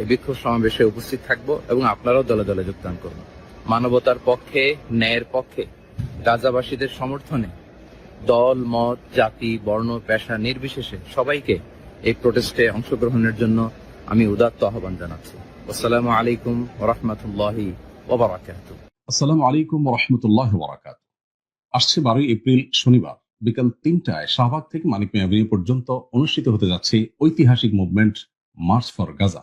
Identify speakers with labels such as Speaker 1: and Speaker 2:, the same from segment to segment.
Speaker 1: এই বিক্ষোভ সমাবেশে উপস্থিত থাকব এবং আপনারাও দলে দলে যোগদান করুন মানবতার পক্ষে, ন্যায়ের পক্ষে, গাজাবাসীদের সমর্থনে দল, মত, জাতি, বর্ণ, পেশা নির্বিশেষে সবাইকে এই প্রোটেস্টে অংশগ্রহণের জন্য আমি উদাত্ত আহ্বান জানাচ্ছি। আসসালামু আলাইকুম রহমতুল্লাহি ওবরাকাত।
Speaker 2: আসসালামু আলাইকুম রহমতুল্লাহ বরাকাত আসছে বারোই এপ্রিল, শনিবার, বিকাল তিনটায় শাহবাগ থেকে মানিক মিয়া পর্যন্ত অনুষ্ঠিত হতে যাচ্ছে ঐতিহাসিক মুভমেন্ট মার্চ ফর গাজা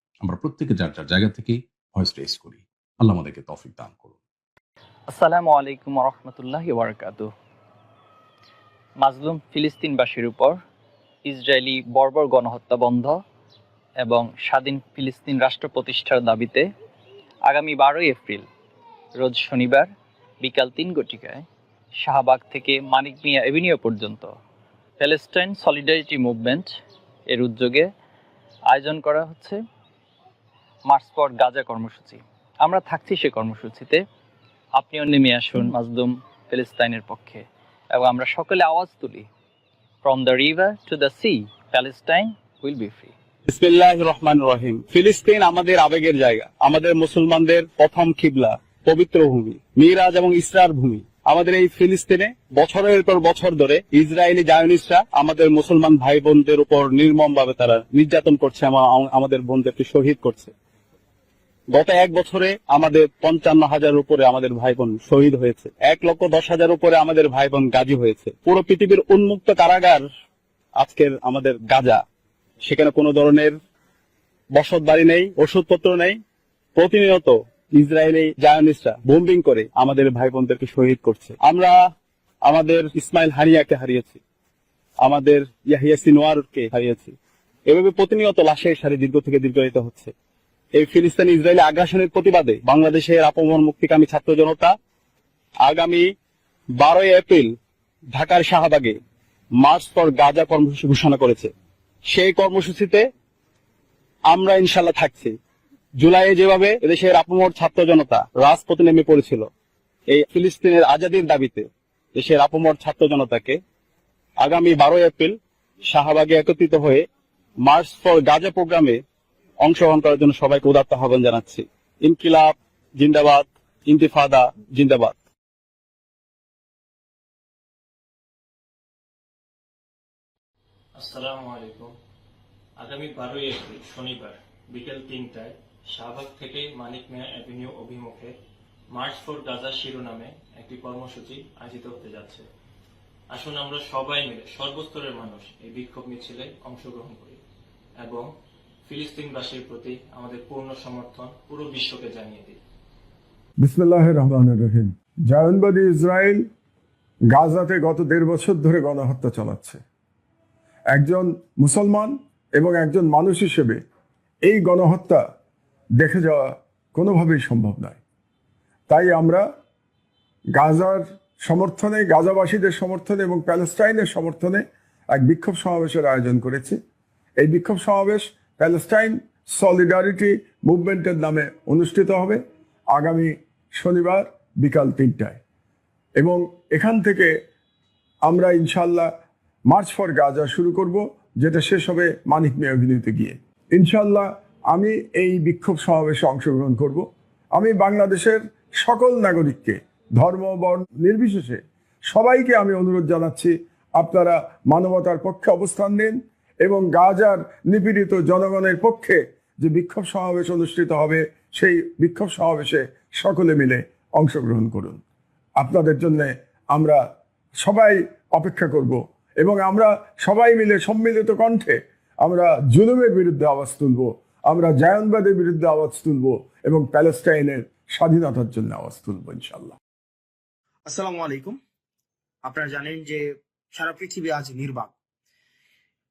Speaker 2: আমরা প্রত্যেকে যার যার জায়গা থেকে ভয়েস রেস করি। আল্লাহ আমাদেরকে তৌফিক দান করুন।
Speaker 3: আসসালামু আলাইকুম রহমতুল্লাহ বারকাত মাজলুম ফিলিস্তিনবাসীর উপর ইসরায়েলি বর্বর গণহত্যা বন্ধ এবং স্বাধীন ফিলিস্তিন রাষ্ট্র প্রতিষ্ঠার দাবিতে আগামী বারোই এপ্রিল, রোজ শনিবার বিকাল তিন ঘটিকায় শাহবাগ থেকে মানিক মিয়া এভিনিউ পর্যন্ত প্যালেস্টাইন সলিডারিটি মুভমেন্ট এর উদ্যোগে আয়োজন করা হচ্ছে। মার্চ ফর গাজা কর্মসূচি। আমরা থাকছি সে কর্মসূচিতে। আপনিও নেমে আসুন মাজলুম ফিলিস্তাইনের পক্ষে। এবং আমরা সকলে আওয়াজ তুলি। From the river to the sea Palestine will be free
Speaker 4: বিসমিল্লাহ রহমান রহিম। ফিলিস্তিন আমাদের আবেগের জায়গা। আমাদের মুসলমানদের প্রথম পবিত্র ভূমি, মিরাজ এবং ইসরার ভূমি। আমাদের এই ফিলিস্তিনে বছরের পর বছর ধরে ইসরায়েলি জায়নিস্টরা আমাদের মুসলমান ভাই বোনদের উপর নির্মম ভাবে তারা নির্যাতন করছে আমাদের বোনদেরকে শহীদ করছে। গত এক বছরে আমাদের পঞ্চান্ন হাজার উপরে আমাদের ভাই বোন শহীদ হয়েছে। এক লক্ষ দশ হাজার উপরে আমাদের ভাই বোন গাজী হয়েছে। পুরো পৃথিবীর উন্মুক্ত কারাগার আজকের আমাদের গাজা। সেখানে কোনো ধরনের বসত বাড়ি নেই, ওষুধপত্র নেই। প্রতিনিয়ত ইসরায়েলি জায়নিস্টরা বোম্বিং করে আমাদের ভাই বোনদেরকে শহীদ করছে। আমরা আমাদের ইসমাইল হানিয়াকে হারিয়েছি। আমাদের ইয়াহিয়া সিনোয়ারকে হারিয়েছি। এভাবে প্রতিনিয়ত লাশের সারি দীর্ঘ থেকে দীর্ঘায়িত হচ্ছে। এই ফিলিস্তিন ইসরায়েলি আগ্রাসনের প্রতিবাদে বাংলাদেশের আপমর মুক্তিকামী ছাত্র জনতা আগামী বারোই এপ্রিল ঢাকার শাহবাগে মার্চ ফর গাজা কর্মসূচি ঘোষণা করেছে। সেই কর্মসূচিতে আমরা ইনশাল্লাহ থাকছি। জুলাইয়ে যেভাবে এদেশের আপমর ছাত্র জনতা রাজপথে নেমে পড়েছিল, এই ফিলিস্তিনের আজাদির দাবিতে দেশের আপমর ছাত্র জনতাকে আগামী বারোই এপ্রিল শাহবাগে একত্রিত হয়ে মার্চ ফর গাজা প্রোগ্রামে অংশগ্রহণ করার জন্য সবাইকে উদাত্ত আহ্বান জানাচ্ছি। ইনকিলাব, জিন্দাবাদ, ইন্তিফাদা, জিন্দাবাদ।
Speaker 5: আসসালামু আলাইকুম। আগামী বারোই এপ্রিল, শনিবার, বিকেল তিনটায় শাহবাগ থেকে মানিক মিয়া অ্যাভিনিউ অভিমুখে মার্চ ফর গাজা শিরোনামে একটি কর্মসূচি আয়োজিত হতে যাচ্ছে। আসুন আমরা সবাই মিলে সর্বস্তরের মানুষ এই বিক্ষোভ মিছিলে অংশগ্রহণ করি এবং ফিলিস্তিনবাসীর প্রতি আমাদের পূর্ণ সমর্থন পুরো বিশ্বকে জানিয়ে দিই।
Speaker 6: বিসমিল্লাহ রহমান রহিম। জায়নবাদী ইসরায়েল গাজাতে গত দেড় বছর ধরে গণহত্যা চালাচ্ছে। একজন মুসলমান এবং একজন মানুষ হিসেবে এই গণহত্যা দেখে যাওয়া কোনোভাবেই সম্ভব নয়। তাই আমরা গাজার সমর্থনে, গাজাবাসীদের সমর্থনে এবং প্যালেস্টাইনের সমর্থনে এক বিক্ষোভ সমাবেশের আয়োজন করেছি। এই বিক্ষোভ সমাবেশ প্যালেস্টাইন সলিডারিটি মুভমেন্টের নামে অনুষ্ঠিত হবে আগামী শনিবার বিকাল তিনটায়। এবং এখান থেকে আমরা ইনশাল্লাহ মার্চ ফর গাজা শুরু করব, যেটা শেষ হবে মানিক মিয়া অভিনীতে গিয়ে। ইনশাল্লাহ আমি এই বিক্ষোভ সমাবেশে অংশগ্রহণ করব। আমি বাংলাদেশের সকল নাগরিককে, ধর্ম, বর্ণ নির্বিশেষে সবাইকে আমি অনুরোধ জানাচ্ছি, আপনারা মানবতার পক্ষে অবস্থান নিন এবং গাজার নিপীড়িত জনগণের পক্ষে যে বিক্ষোভ সমাবেশ অনুষ্ঠিত হবে, সেই বিক্ষোভ সমাবেশে সকলে মিলে অংশগ্রহণ করুন। আপনাদের জন্য আমরা সবাই অপেক্ষা করব এবং আমরা সবাই মিলে সম্মিলিত কণ্ঠে আমরা জুলুমের বিরুদ্ধে আওয়াজ তুলব, আমরা জায়নবাদের বিরুদ্ধে আওয়াজ তুলব এবং প্যালেস্টাইনের স্বাধীনতার জন্য আওয়াজ তুলব ইনশাল্লাহ
Speaker 7: আসসালামু আলাইকুম। আপনারা জানেন যে সারা পৃথিবী আজ নির্বাক।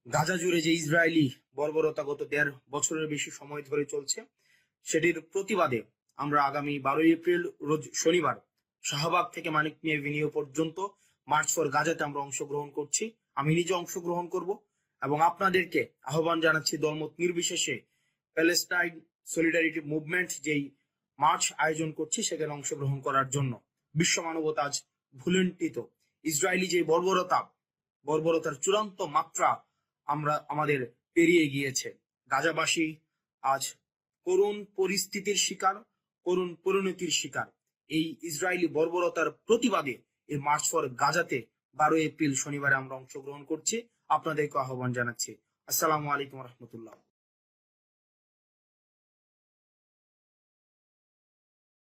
Speaker 7: গাজা জুড়ে যে ইসরায়েলি বর্বরতা গত দেড় বছরের বেশি সময় ধরে চলছে, সেটির প্রতিবাদে আমরা আগামী বারোই এপ্রিল, রোজ শনিবার শাহবাগ থেকে মানিক মিয়া এভিনিউ পর্যন্ত মার্চ ফর গাজাতে আমরা অংশগ্রহণ করছি। আমি নিজে অংশগ্রহণ করব এবং আপনাদেরকে আহ্বান জানাচ্ছি দলমত নির্বিশেষে প্যালেস্টাইন সলিডারিটি মুভমেন্ট যেই মার্চ আয়োজন করছি, সেখানে অংশগ্রহণ করার জন্য। বিশ্ব মানবতা আজ ভুলুণ্ঠিত। ইসরায়েলি যে বর্বরতা, বর্বরতার চূড়ান্ত মাত্রা আমরা আমাদের পেরিয়ে গিয়েছে। গাজাবাসী আজ করুণ পরিস্থিতির শিকার, করুণ পরিণতির শিকার। এই ইসরায়েলি বর্বরতার প্রতিবাদে এই মার্চ ফর গাজাতে বারো এপ্রিল শনিবারে আমরা অংশগ্রহণ করছি। আপনাদেরকে আহ্বান জানাচ্ছি। আসসালামু আলাইকুম রহমতুল্লাহ।